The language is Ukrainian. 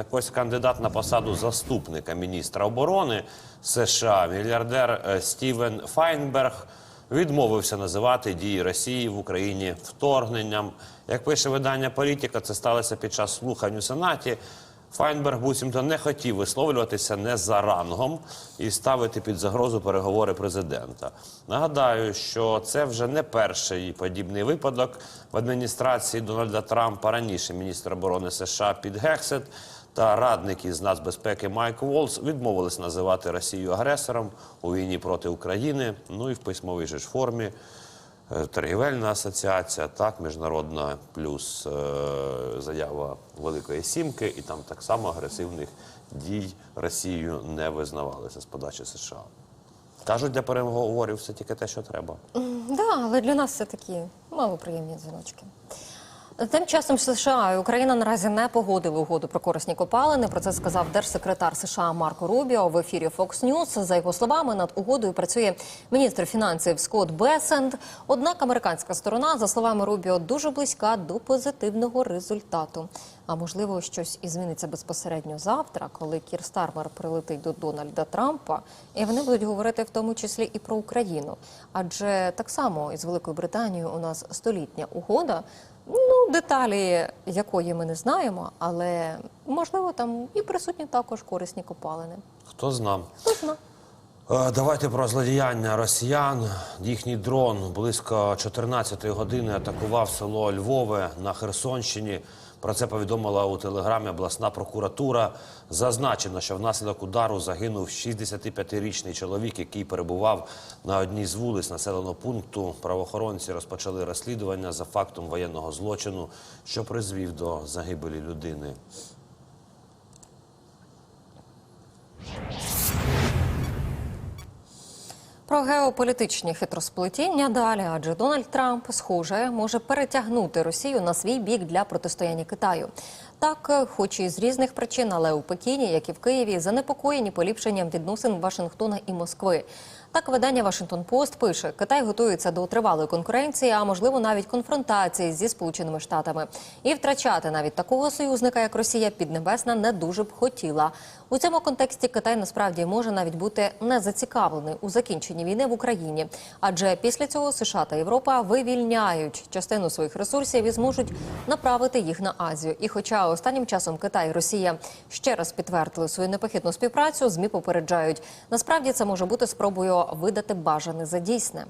Так ось кандидат на посаду заступника міністра оборони США, мільярдер е, Стівен Файнберг, відмовився називати дії Росії в Україні вторгненням. Як пише видання Політика, це сталося під час слухань у Сенаті. Файнберг буцімто не хотів висловлюватися не за рангом і ставити під загрозу переговори президента. Нагадаю, що це вже не перший подібний випадок в адміністрації Дональда Трампа. Раніше міністр оборони США Піт Гексет та радник із нацбезпеки Майк Волс відмовились називати Росію агресором у війні проти України. Ну і в письмовій же ж формі торгівельна асоціація, так, міжнародна, плюс е, заява Великої Сімки, і там так само агресивних дій Росією не визнавалися з подачі США. Кажуть, для переговорів все тільки те, що треба. Да, але для нас це такі малоприємні дзвіночки. Тим часом США і Україна наразі не погодили угоду про корисні копалини. Про це сказав держсекретар США Марко Рубіо в ефірі Fox News. За його словами, над угодою працює міністр фінансів Скотт Бесенд. Однак американська сторона, за словами Рубіо, дуже близька до позитивного результату. А можливо, щось і зміниться безпосередньо завтра, коли Кір Стармер прилетить до Дональда Трампа, і вони будуть говорити в тому числі і про Україну. Адже так само із Великою Британією у нас столітня угода. Ну, деталі якої ми не знаємо, але можливо там і присутні також корисні копалини. Хто зна? Хто зна? Е, Давайте про злодіяння росіян. Їхній дрон близько 14-ї години атакував село Львове на Херсонщині. Про це повідомила у телеграмі обласна прокуратура. Зазначено, що внаслідок удару загинув 65-річний чоловік, який перебував на одній з вулиць населеного пункту. Правоохоронці розпочали розслідування за фактом воєнного злочину, що призвів до загибелі людини. Про геополітичні хитросплетіння далі, адже Дональд Трамп, схоже, може перетягнути Росію на свій бік для протистояння Китаю. Так, хоч і з різних причин, але у Пекіні, як і в Києві, занепокоєні поліпшенням відносин Вашингтона і Москви. Так, видання Вашингтон Пост пише: Китай готується до тривалої конкуренції, а можливо навіть конфронтації зі Сполученими Штатами. І втрачати навіть такого союзника, як Росія, Піднебесна не дуже б хотіла. У цьому контексті Китай насправді може навіть бути не зацікавлений у закінченні війни в Україні, адже після цього США та Європа вивільняють частину своїх ресурсів і зможуть направити їх на Азію. І, хоча останнім часом Китай і Росія ще раз підтвердили свою непохитну співпрацю, змі попереджають. Насправді це може бути спробою видати бажане за дійсне.